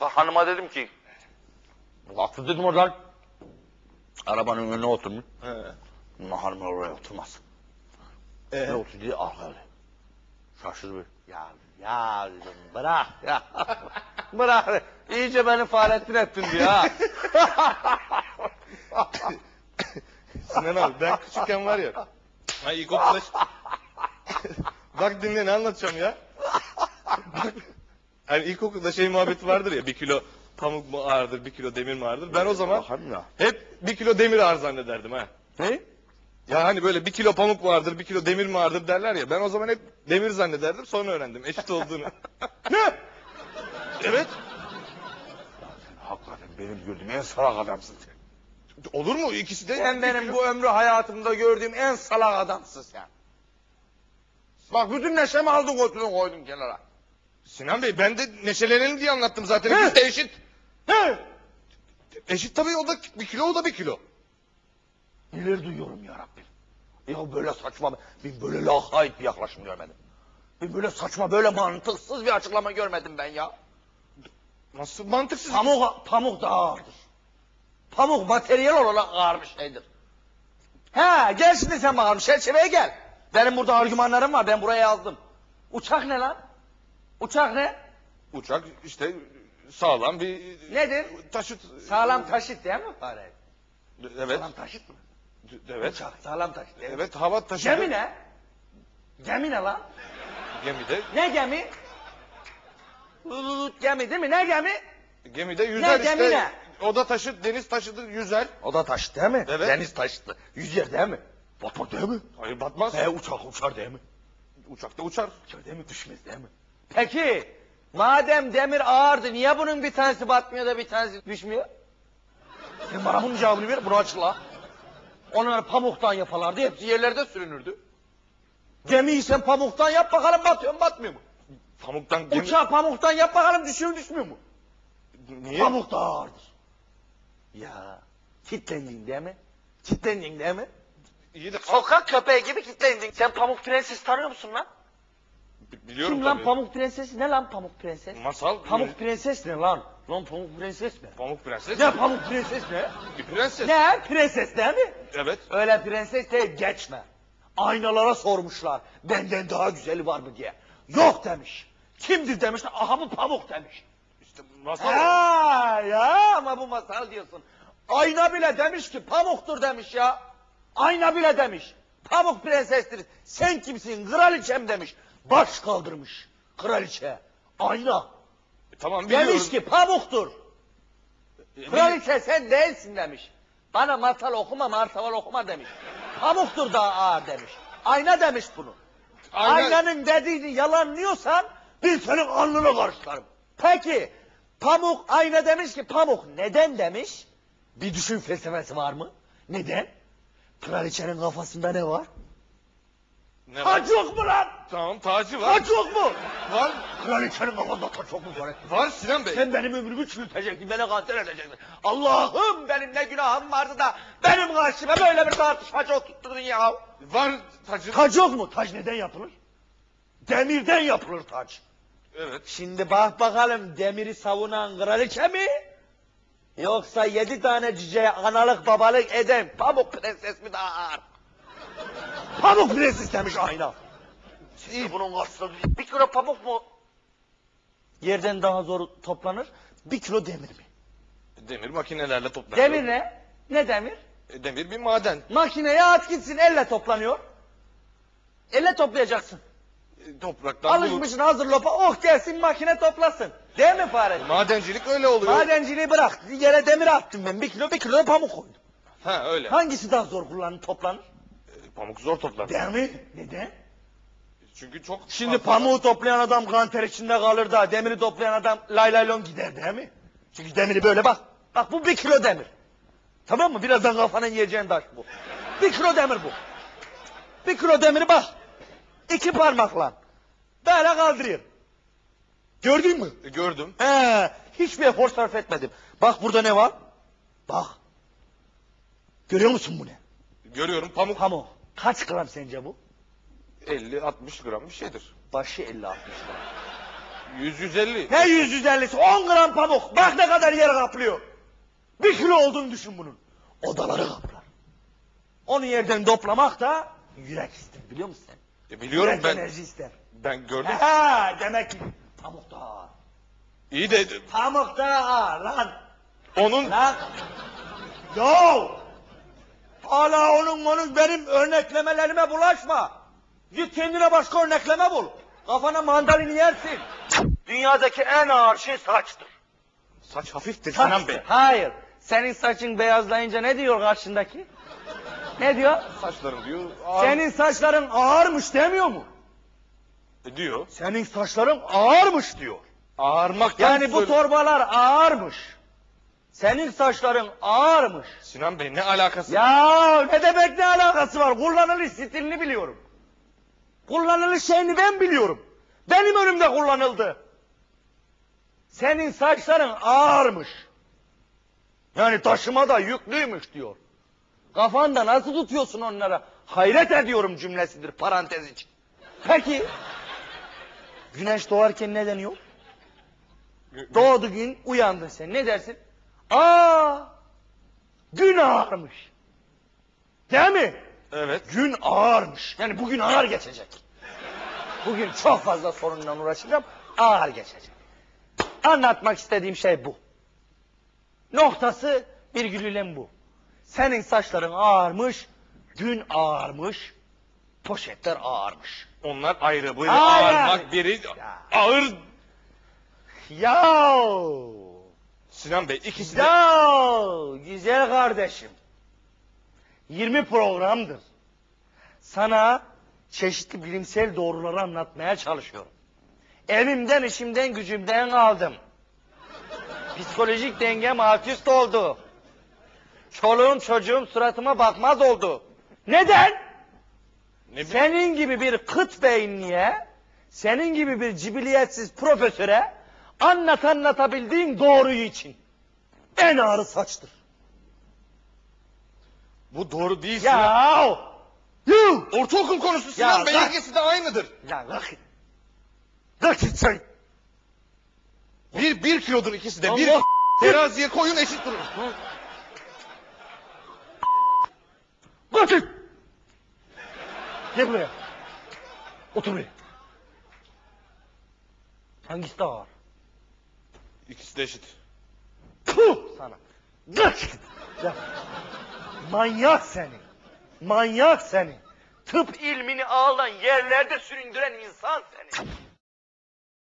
hanıma dedim ki Kalktı dedim oradan. Arabanın önüne oturmuş. He. Hanım oraya oturmaz. Ee, Ne oturdu diye arkaya. Şaşırdı bir. Ya ya dedim bırak ya. bırak. İyice beni Fahrettin ettin diyor ha. Sinan abi ben küçükken var ya. Ha ilkokulda... Bak dinle ne anlatacağım ya. Bak. Hani ilkokulda şey muhabbeti vardır ya bir kilo pamuk mu ağırdır bir kilo demir mi ağırdır. Ben o zaman hep bir kilo demir ağır zannederdim ha. Ne? Ya hani böyle bir kilo pamuk vardır bir kilo demir mi ağırdır derler ya. Ben o zaman hep demir zannederdim sonra öğrendim eşit olduğunu. ne? Evet. Hakikaten benim gördüğüm en salak adamsın sen. Olur mu? İkisi de... Sen benim bu ömrü hayatımda gördüğüm en salak adamsın sen. Bak bütün neşemi aldın götürdün koydun kenara. Sinan Bey ben de neşelenelim diye anlattım zaten. He. İkisi de eşit. He. Eşit tabii o da bir kilo o da bir kilo. Neler duyuyorum ya Rabbim. Ya böyle saçma, bir böyle lakayt bir yaklaşım görmedim. Bir böyle saçma, böyle mantıksız bir açıklama görmedim ben ya. Nasıl mantıksız? Pamuk, pamuk da ağırdır. Pamuk materyal olarak ağır bir şeydir. He, gel şimdi sen bakalım, çerçeveye gel. Benim burada argümanlarım var, ben buraya yazdım. Uçak ne lan? Uçak ne? Uçak işte sağlam bir Nedir? taşıt. Sağlam taşıt değil mi Fahret? Evet. Sağlam taşıt mı? Evet. Uçak sağlam taşıt. mi? Evet hava taşıtı. Gemi ne? Gemi ne lan? Gemide. Ne gemi? Gemi değil mi? Ne gemi? Gemide yüzer Ne, işte. gemi ne? O da taşıt, deniz taşıdı yüzer. O da taşıt değil mi? Evet. Deniz taşıtlı. Yüzer değil mi? Batmak değil mi? Hayır batmaz. He uçak uçar değil mi? Uçakta uçar. Uçar değil mi? Düşmez değil mi? Peki madem demir ağırdı niye bunun bir tanesi batmıyor da bir tanesi düşmüyor? Sen bana bunun cevabını ver bunu açıkla. Onlar pamuktan yaparlardı hepsi yerlerde sürünürdü. Gemiyi sen pamuktan yap bakalım batıyor mu batmıyor mu? Pamuktan gemi. Uçağı pamuktan yap bakalım düşüyor mu düşmüyor mu? Niye? Pamuk da ağırdır. Ya kitlendin değil mi? Kitlendin değil mi? İyi de Sokak köpeği gibi kitlendin. Sen Pamuk Prenses tanıyor musun lan? Bi- biliyorum Kim lan tabii. Pamuk Prenses? Ne lan Pamuk Prenses? Masal. Pamuk Prenses ne lan? Lan Pamuk Prenses ne? Pamuk prenses. Ne Pamuk Prenses ne? Bir prenses. Ne? Prenses değil mi? Evet. Öyle prenses değil geçme. Aynalara sormuşlar. Benden daha güzeli var mı diye. Yok demiş. Kimdir demişler. Aha bu Pamuk demiş. İşte masal. Ha ya ama bu masal diyorsun. Ayna bile demiş ki pamuktur demiş ya. Ayna bile demiş. Pamuk prensestir. Sen kimsin? Kraliçem demiş. Baş kaldırmış. Kraliçe. Ayna. Tamam biliyorum. Demiş ki pamuktur. Eminim- Kraliçe sen değilsin demiş. Bana masal okuma, martaval okuma demiş. Pamuktur daha ağır demiş. Ayna demiş bunu. Ayna- Aynanın dediğini yalanlıyorsan bir senin alnını karışlarım. Peki Pamuk ayna demiş ki Pamuk neden demiş? Bir düşün felsefesi var mı? Neden? Kraliçenin kafasında ne var? Ne var? Taç yok mu lan? Tamam tacı var. Taç yok mu? Var. Kraliçenin kafasında taç yok mu? Var Sinan Bey. Sen benim ömrümü çürütecektin, beni kanser edecektin. Allah'ım benim ne günahım vardı da benim karşıma böyle bir tartışmacı oturtturdun ya. Var tacı. Taç yok mu? Taç neden yapılır? Demirden yapılır taç. Evet. Şimdi bak bakalım demiri savunan kraliçe mi? Yoksa yedi tane cüceye analık babalık eden pamuk prenses mi daha ağır? Pamuk prenses demiş ayna. Şimdi bunun karşısında bir kilo pamuk mu? Yerden daha zor toplanır. Bir kilo demir mi? Demir makinelerle toplanıyor. Demir ne? Ne demir? E, Demir bir maden. Makineye at gitsin elle toplanıyor. Elle toplayacaksın. E, Topraktan. Alışmışsın hazır lopa oh gelsin makine toplasın. Değil mi fare? Madencilik öyle oluyor. Madenciliği bırak. Yere demir attım ben. Bir kilo bir kilo pamuk koydum. Ha öyle. Hangisi daha zor kullanır toplanır? Pamuk zor toplar. Değil mi? Neden? Çünkü çok Şimdi fazla- pamuğu toplayan adam kanter içinde kalır da demiri toplayan adam lay lay lon gider değil mi? Çünkü demiri böyle bak. Bak bu bir kilo demir. Tamam mı? Birazdan kafana yiyeceğin taş bu. Bir kilo demir bu. Bir kilo demiri bak. İki parmakla. Böyle kaldırıyor. Gördün mü? E, Gördüm. He, hiçbir efor sarf etmedim. Bak burada ne var? Bak. Görüyor musun bu ne? Görüyorum pamuk Pamuk. Kaç gram sence bu? 50-60 gram bir şeydir. Başı 50 60 gram. 100 150. Ne 100 150'si? 10 gram pamuk. Bak ne kadar yer kaplıyor. Bir kilo olduğunu düşün bunun. Odaları kaplar. Onu yerden toplamak da yürek ister biliyor musun sen? E, biliyorum yürek ben. enerji ister. Ben gördüm. Ha, demek ki pamuk da ağır. İyi de Pamuk da ağır lan. onun Lan. Yo. Hala onun onun benim örneklemelerime bulaşma. Git kendine başka örnekleme bul. Kafana mandalini yersin. Dünyadaki en ağır şey saçtır. saç hafiftir Saç- Sinan Bey. Hayır. Senin saçın beyazlayınca ne diyor karşındaki? Ne diyor? Saçlarım diyor. ağır- Senin saçların ağırmış demiyor mu? E, diyor. Senin saçların ağırmış diyor. Ağarmaktan Yani bu torbalar ağırmış. Senin saçların ağırmış. Sinan Bey ne alakası? Ya ne demek ne alakası var? Kullanılış stilini biliyorum. Kullanılış şeyini ben biliyorum. Benim önümde kullanıldı. Senin saçların ağırmış. Yani taşıma da yüklüymüş diyor. Kafanda nasıl tutuyorsun onlara? Hayret ediyorum cümlesidir parantez için. Peki. Güneş doğarken ne deniyor? Doğdu gün uyandın sen ne dersin? Aa gün ağarmış. Değil mi? Evet. Gün ağırmış. Yani bugün ağır geçecek. Bugün çok fazla sorunla uğraşacağım. Ağır geçecek. Anlatmak istediğim şey bu. Noktası virgülüyle bu. Senin saçların ağarmış, gün ağarmış, poşetler ağarmış. Onlar ayrı. Biri Hayır. ağır. Bak biri Ya. ağır. Ya, Sinan Bey ikisi de ya güzel kardeşim. 20 programdır. Sana çeşitli bilimsel doğruları anlatmaya çalışıyorum. Evimden, işimden, gücümden aldım. Psikolojik dengem alt üst oldu. Çoluğum çocuğum suratıma bakmaz oldu. Neden? ne. Senin gibi bir kıt beyinliye, senin gibi bir cibiliyetsiz profesöre anlat anlatabildiğin doğruyu için. En ağrı saçtır. Bu doğru değil Sinan. Ya! Yuh! Ortaokul konusu Sinan Ya Bey ikisi de aynıdır. Ya kalk. Kalk git sen. Bir, bir kilodur ikisi de. Bir Allah- teraziye koyun eşit durur. Git. Gel buraya. Otur buraya. Hangisi daha ağır? İkisi de eşit. Puh sana. Git. Ya. Manyak seni. Manyak seni. Tıp ilmini ağlan yerlerde süründüren insan seni.